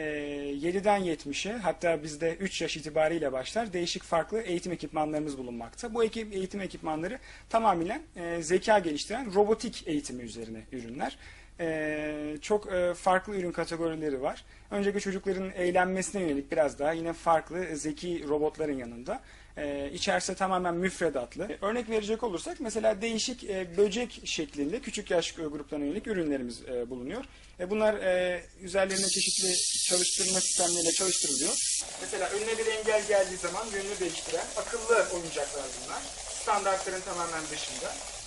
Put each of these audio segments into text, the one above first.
e, 7'den 70'e hatta bizde 3 yaş itibariyle başlar değişik farklı eğitim ekipmanlarımız bulunmakta. Bu ekip, eğitim ekipmanları tamamen e, zeka geliştiren robotik eğitimi üzerine ürünler. E, çok e, farklı ürün kategorileri var. Öncelikle çocukların eğlenmesine yönelik biraz daha yine farklı e, zeki robotların yanında. E, tamamen müfredatlı. E, Örnek verecek olursak mesela değişik e, böcek şeklinde küçük yaş gruplarına yönelik ürünlerimiz bulunuyor. Bunlar e, üzerlerine çeşitli çalıştırma sistemleriyle çalıştırılıyor. Mesela önüne bir engel geldiği zaman yönünü değiştiren akıllı oyuncaklar bunlar. Standartların tamamen dışında.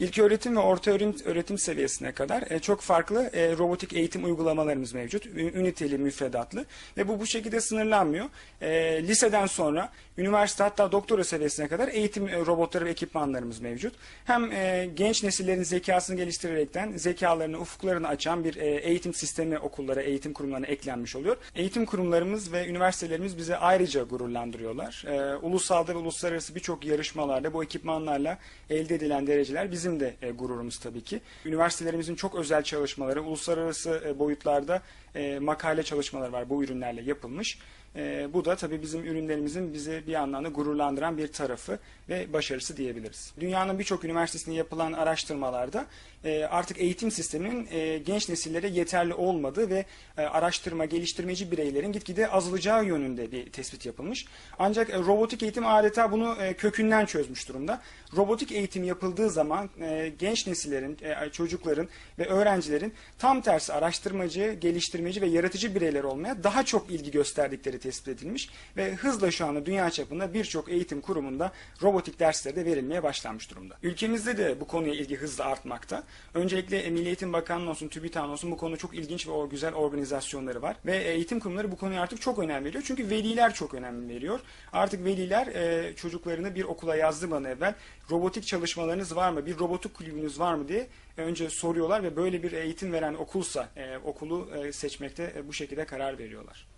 İlk öğretim ve orta öğretim, seviyesine kadar e, çok farklı e, robotik eğitim uygulamalarımız mevcut. Üniteli, müfredatlı ve bu bu şekilde sınırlanmıyor. E, liseden sonra üniversite hatta doktora seviyesine kadar eğitim robotları ve ekipmanlarımız mevcut. Hem genç nesillerin zekasını geliştirerekten zekalarını, ufuklarını açan bir eğitim sistemi okullara, eğitim kurumlarına eklenmiş oluyor. Eğitim kurumlarımız ve üniversitelerimiz bizi ayrıca gururlandırıyorlar. E, ulusalda ve uluslararası birçok yarışmalarda bu ekipmanlarla elde edilen dereceler bizim de e, gururumuz tabii ki. Üniversitelerimizin çok özel çalışmaları, uluslararası e, boyutlarda e, makale çalışmaları var bu ürünlerle yapılmış. E, bu da tabii bizim ürünlerimizin bizi bir anlamda gururlandıran bir tarafı ve başarısı diyebiliriz. Dünyanın birçok üniversitesinde yapılan araştırmalarda e, artık eğitim sisteminin e, genç nesillere yeterli olmadığı ve e, araştırma, geliştirmeci bireylerin gitgide azalacağı yönünde bir tespit yapılmış. Ancak e, robotik eğitim adeta bunu e, kökünden çözmüş durumda. Robotik eğitim yapıldığı zaman e, genç nesillerin, e, çocukların ve öğrencilerin tam tersi araştırmacı, geliştirmeci ve yaratıcı bireyler olmaya daha çok ilgi gösterdikleri tespit edilmiş ve hızla şu anda dünya çapında birçok eğitim kurumunda robotik dersleri de verilmeye başlanmış durumda. Ülkemizde de bu konuya ilgi hızla artmakta. Öncelikle Milli Eğitim Bakanlığı olsun, TÜBİTAK olsun bu konuda çok ilginç ve o güzel organizasyonları var. Ve eğitim kurumları bu konuya artık çok önem veriyor. Çünkü veliler çok önem veriyor. Artık veliler e, çocuklarını bir okula yazdırmadan evvel robotik çalışmalarınız var mı, bir robotik kulübünüz var mı diye önce soruyorlar ve böyle bir eğitim veren okulsa e, okulu e, seçmekte e, bu şekilde karar veriyorlar.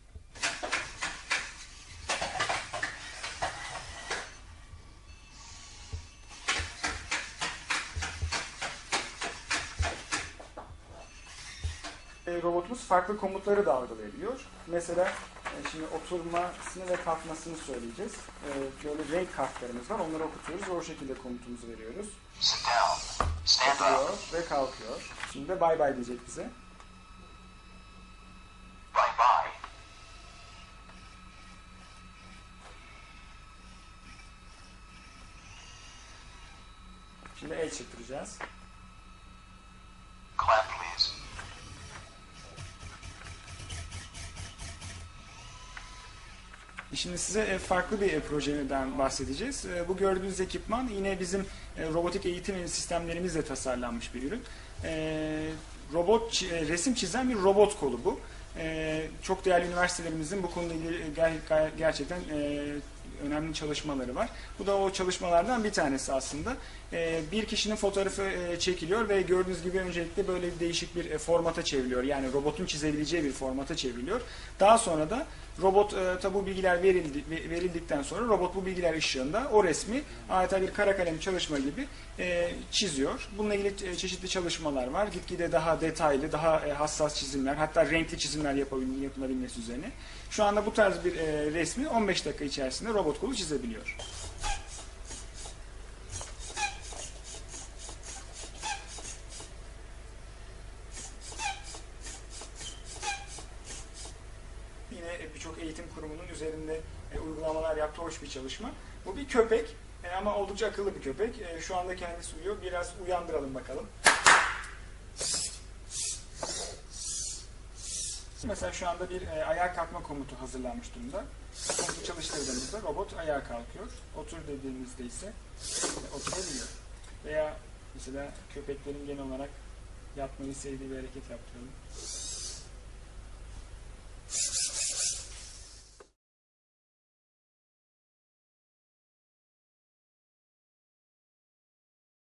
Robotumuz farklı komutları da algılayabiliyor. Mesela e, şimdi oturmasını ve kalkmasını söyleyeceğiz. E, böyle renk kartlarımız var. Onları okutuyoruz ve o şekilde komutumuzu veriyoruz. Sit down. Stand up. Oturuyor ve kalkıyor. Şimdi de bay bay diyecek bize. Bye bye. Şimdi el çırptıracağız. Şimdi size e, farklı bir e, projeden bahsedeceğiz. E, Bu gördüğünüz ekipman yine bizim robotik eğitim sistemlerimizle tasarlanmış bir ürün. Robot resim çizen bir robot kolu bu. E, Çok değerli üniversitelerimizin bu konuda ger- gerçekten e, önemli çalışmaları var. Bu da o çalışmalardan bir tanesi aslında. E, Bir kişinin fotoğrafı e, çekiliyor ve gördüğünüz gibi öncelikle böyle değişik bir e, formata çevriliyor. Yani robotun çizebileceği bir formata çevriliyor. Daha sonra da robot e, tabi bu bilgiler verildi, ve- verildikten sonra robot bu bilgiler ışığında o resmi adeta bir kara kalem çalışma gibi e, çiziyor. Bununla ilgili e, çeşitli çalışmalar var. Gitgide daha detaylı, daha e, hassas çizimler, hatta renkli çizimler yapabil- yapılabilmesi üzerine. Şu anda bu tarz bir e, resmi 15 dakika içerisinde robot kolu çizebiliyor. Yine birçok eğitim kurumunun üzerinde e, uygulamalar yaptığı hoş bir çalışma. Bu bir köpek e, ama oldukça akıllı bir köpek. E, şu anda kendisi uyuyor. Biraz uyandıralım bakalım. Mesela şu anda bir e, ayağa kalkma komutu hazırlanmış durumda. Komutu çalıştırdığımızda robot ayağa kalkıyor. Otur dediğimizde ise e, oturabiliyor. Veya mesela köpeklerin genel olarak yapmayı sevdiği bir hareket yaptıralım.